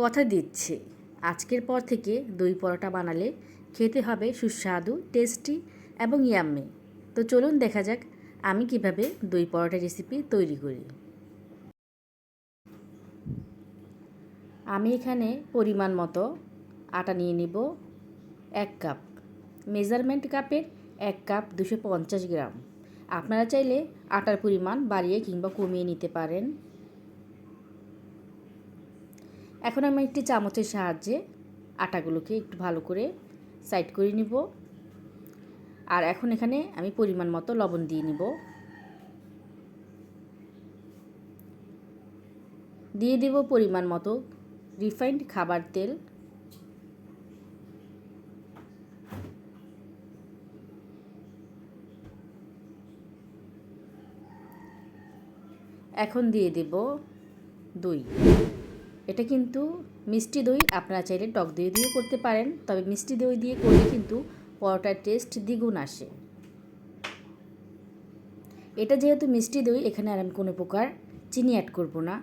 কথা দিচ্ছে। আজকের পর থেকে দই পরোটা বানালে খেতে হবে সুস্বাদু, টেস্টি এবং ইয়াম্মি। তো চলুন দেখা যাক আমি কীভাবে দই পরোটা রেসিপি তৈরি করি। আমি এখানে পরিমাণ মতো আটা নিয়ে নিব এক কাপ। মেজারমেন্ট কাপের এক কাপ দুশো পঞ্চাশ গ্রাম। আপনারা চাইলে আটার পরিমাণ বাড়িয়ে কিংবা কমিয়ে নিতে পারেন। এখন আমি একটি চামচের সাহায্যে আটাগুলোকে একটু ভালো করে সাইড করে নিব। আর এখন এখানে আমি পরিমাণ মতো লবণ দিয়ে নিব। দিয়ে দেব পরিমাণ মতো রিফাইন্ড খাবার তেল। এখন দিয়ে দেব দই। এটা কিন্তু মিষ্টি দই, আপনারা চাইলে টক দই দিয়েও করতে পারেন। তবে মিষ্টি দই দিয়ে করলে কিন্তু পরোটার টেস্ট দ্বিগুণ আসে। এটা যেহেতু মিষ্টি দই, এখানে আর আমি কোনো প্রকার চিনি অ্যাড করব না।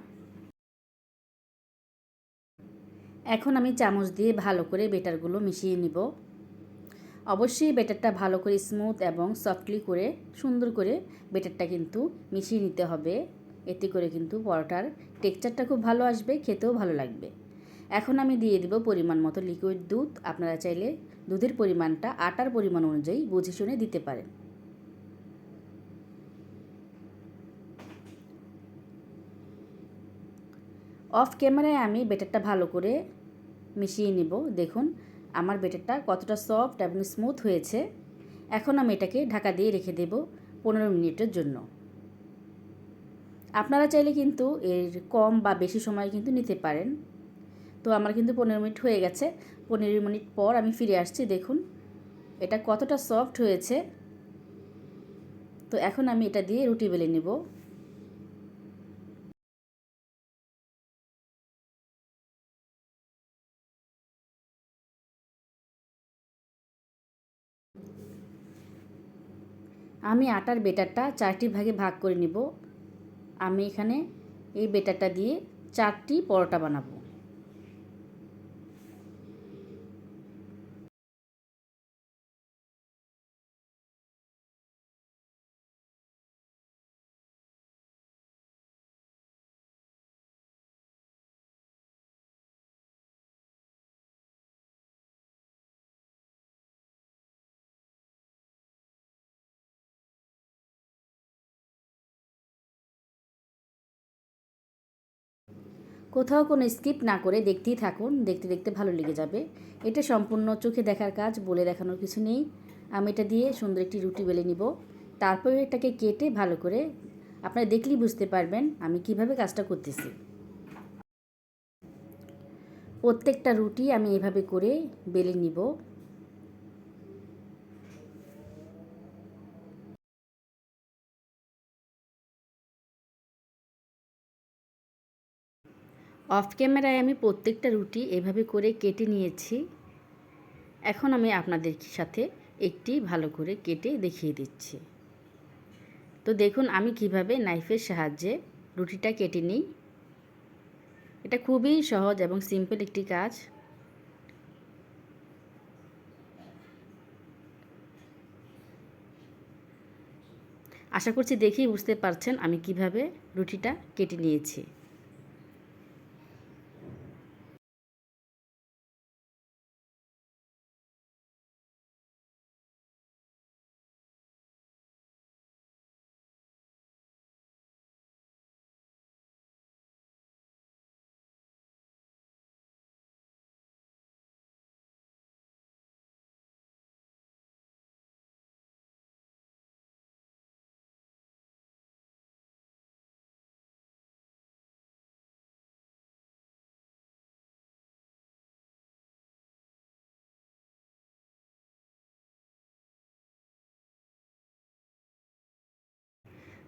এখন আমি চামচ দিয়ে ভালো করে বেটারগুলো মিশিয়ে নিব। অবশ্যই বেটারটা ভালো করে স্মুথ এবং সফটলি করে সুন্দর করে বেটারটা কিন্তু মিশিয়ে নিতে হবে। এতে করে কিন্তু পরোটার টেক্সচারটা খুব ভালো আসবে, খেতেও ভালো লাগবে। এখন আমি দিয়ে দেব পরিমাণ মতো লিকুইড দুধ। আপনারা চাইলে দুধের পরিমাণটা, আটার পরিমাণ অনুযায়ী বুঝে শুনে দিতে পারেন। অফ ক্যামেরায় আমি বেটারটা ভালো করে মিশিয়ে নিব। দেখুন, আমার বেটারটা কতটা সফট এবং স্মুথ হয়েছে। এখন আমি এটাকে ঢাকা দিয়ে রেখে দেব পনেরো মিনিটের জন্য। আপনারা চাইলে কিন্তু এর কম বা বেশি সময় কিন্তু নিতে পারেন। তো আমার কিন্তু পনেরো মিনিট হয়ে গেছে। পনেরো মিনিট পর আমি ফিরে আসছি, দেখুন। এটা কতটা সফট হয়েছে। তো এখন আমি এটা দিয়ে রুটি বেলে নেব। আমি আটার বেটারটা চারটি ভাগে ভাগ করে নিব। আমি এখানে এই বেটারটা দিয়ে চারটি পরোটা বানাবো। কোথাও কোনো স্কিপ না করে দেখতেই থাকুন, দেখতে দেখতে ভালো লেগে যাবে। এটা সম্পূর্ণ চোখে দেখার কাজ, বলে দেখানোর কিছু নেই। আমি এটা দিয়ে সুন্দর একটি রুটি বেলে নিব। তারপরে এটাকে কেটে ভালো করে আপনারা দেখলেই বুঝতে পারবেন আমি কীভাবে কাজটা করতেছি। প্রত্যেকটা রুটি আমি এভাবে করে বেলে নিব। অফ ক্যামেরায় আমি প্রত্যেকটা রুটি এভাবে করে কেটে নিয়েছি। এখন আমি আপনাদের সাথে একটি ভালো করে কেটে দেখিয়ে দিচ্ছি। তো দেখুন, আমি কীভাবে নাইফের সাহায্যে রুটিটা কেটে নিই। এটা খুবই সহজ এবং সিম্পল একটি কাজ। আশা করছি দেখেই বুঝতে পারছেন আমি কীভাবে রুটিটা কেটে নিয়েছি।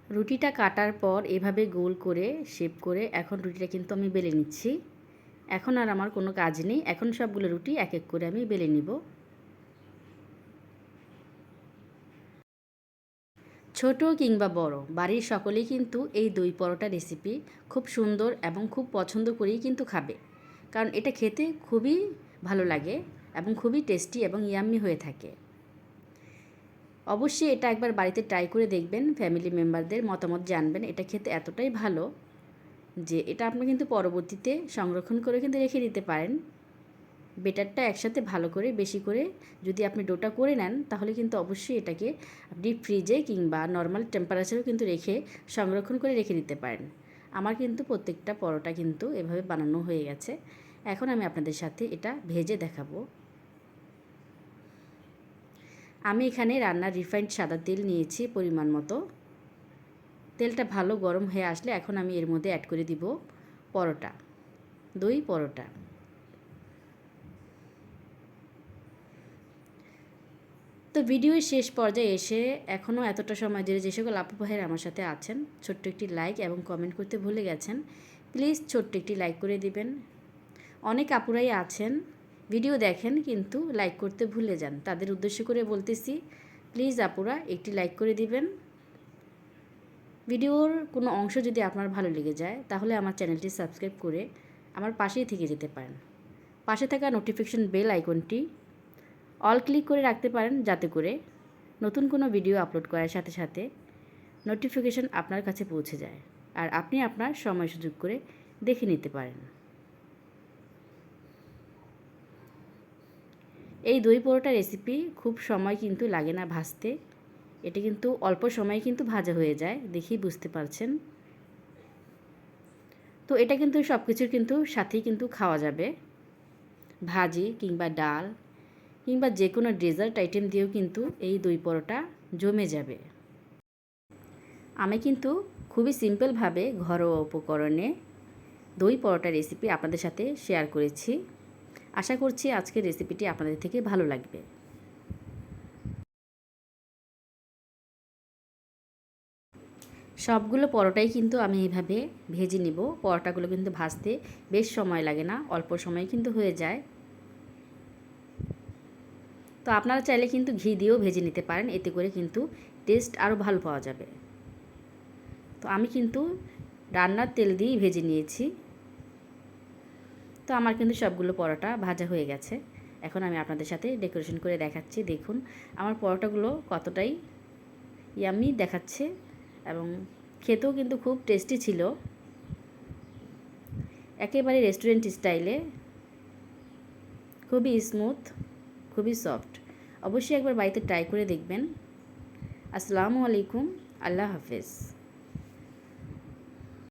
রুটিটা কাটার পর এভাবে গোল করে, শেপ করে এখন রুটিটা কিন্তু আমি বেলে নিচ্ছি। এখন আর আমার কোনো কাজ নেই। এখন সবগুলো রুটি এক এক করে আমি বেলে নিব। ছোট কিংবা বড়, বাড়ির সকলেই কিন্তু এই দই পরোটা রেসিপি খুব সুন্দর এবং খুব পছন্দ করেই কিন্তু খাবে। কারণ এটা খেতে খুবই ভালো লাগে এবং খুবই টেস্টি এবং ইয়াম্মি হয়ে থাকে। অবশ্যই এটা একবার বাড়িতে ট্রাই করে দেখবেন ফ্যামিলি মেম্বারদের মতামত জানবেন, এটা খেতে এতটাই ভালো যে এটা আপনি কিন্তু পরবর্তীতে সংরক্ষণ করে কিন্তু রেখে দিতে পারেন। বেটারটা একসাথে ভালো করে, বেশি করে যদি আপনি ডোটা করে নেন, তাহলে কিন্তু অবশ্যই এটাকে আপনি ফ্রিজে কিংবা নর্মাল টেম্পারেচারেও কিন্তু রেখে সংরক্ষণ করে রেখে দিতে পারেন। আমার কিন্তু প্রত্যেকটা পরোটা কিন্তু এভাবে বানানো হয়ে গেছে। এখন আমি আপনাদের সাথে এটা ভেজে দেখাবো। আমি এখানে রান্নার রিফাইন্ড সাদা তেল নিয়েছি পরিমাণ মতো। তেলটা ভালো গরম হয়ে আসলে এখন আমি এর মধ্যে অ্যাড করে দিব পরোটা, দই পরোটা। তো ভিডিওর শেষ পর্যায়ে এসে এখনও এতটা সময় ধরে যে সকল আপু ভাইয়ের আমার সাথে আছেন, ছোট্ট একটি লাইক এবং কমেন্ট করতে ভুলে গেছেন প্লিজ ছোট্ট একটি লাইক করে দিবেন। অনেক আপুরাই আছেন ভিডিও দেখেন কিন্তু লাইক করতে ভুলে যান। তাদের উদ্দেশ্য করে বলতেছি প্লিজ আপুরা একটি লাইক করে দিবেন। ভিডিওর কোনো অংশ যদি আপনার ভালো লেগে যায়, তাহলে আমার চ্যানেলটি সাবস্ক্রাইব করে আমার পাশেই থেকে যেতে পারেন। পাশে থাকা নোটিফিকেশন বেল আইকনটি অল ক্লিক করে রাখতে পারেন যাতে করে নতুন কোনো ভিডিও আপলোড করার সাথে সাথে নোটিফিকেশন আপনার কাছে পৌঁছে যায়। আর আপনি আপনার সময় সুযোগ করে দেখে নিতে পারেন। এই দই পরোটা রেসিপি খুব সময় কিন্তু লাগে না ভাজতে। এটা কিন্তু অল্প সময়ে কিন্তু ভাজা হয়ে যায়, দেখেই বুঝতে পারছেন। তো এটা কিন্তু সব কিছুর কিন্তু সাথেই কিন্তু খাওয়া যাবে। ভাজি কিংবা ডাল কিংবা যে কোনো ডেজার্ট আইটেম দিয়েও কিন্তু এই দই পরোটা জমে যাবে। আমি কিন্তু খুবই সিম্পলভাবে ঘরোয়া উপকরণে দই পরোটা রেসিপি আপনাদের সাথে শেয়ার করেছি। আশা করছি আজকের রেসিপিটি আপনাদের থেকে ভালো লাগবে। সবগুলো পরোটাই কিন্তু আমি এইভাবে ভেজে নিব। পরোটাগুলো কিন্তু ভাজতে বেশ সময় লাগে না, অল্প সময় কিন্তু হয়ে যায়। তো আপনারা চাইলে কিন্তু ঘি দিয়েও ভেজে নিতে পারেন, এতে করে কিন্তু টেস্ট আরও ভালো পাওয়া যাবে। তো আমি কিন্তু রান্নার তেল দিয়েই ভেজে নিয়েছি। তো আমার কিন্তু সবগুলো পরোটা ভাজা হয়ে গেছে। এখন আমি আপনাদের সাথে ডেকোরেশন করে দেখাচ্ছি, দেখুন আমার পরোটাগুলো কতটাই ইয়ামি দেখাচ্ছে এবং খেতেও কিন্তু খুব টেস্টি ছিল। একেবারে রেস্টুরেন্ট স্টাইলে খুবই স্মুথ খুবই সফট অবশ্যই একবার বাড়িতে ট্রাই করে দেখবেন। আসসালামু আলাইকুম, আল্লাহ হাফেজ।